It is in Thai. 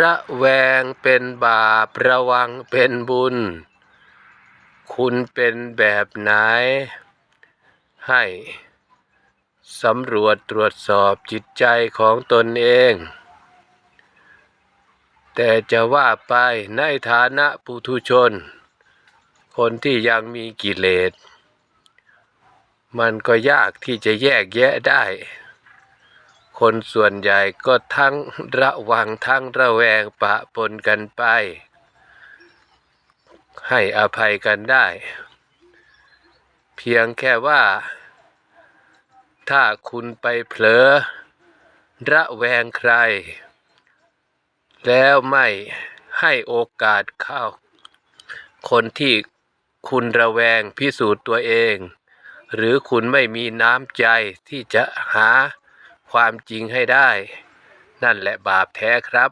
ระแวงเป็นบาประวังเป็นบุญ คุณเป็นแบบไหน ให้สำรวจตรวจสอบจิตใจของตนเอง แต่จะว่าไปในฐานะปุถุชน คนที่ยังมีกิเลส มันก็ยากที่จะแยกแยะได้ คนส่วนใหญ่ก็ทั้งระวังทั้งระแวงปะปนกันไป ให้อภัยกันได้ เพียงแค่ว่า ถ้าคุณไปเผลอ ระแวงใคร แล้วไม่ให้โอกาสเข้า คนที่คุณระแวงพิสูจน์ตัวเอง หรือคุณไม่มีน้ำใจที่จะหา ความจริงให้ได้ นั่นแหละบาปแท้ครับ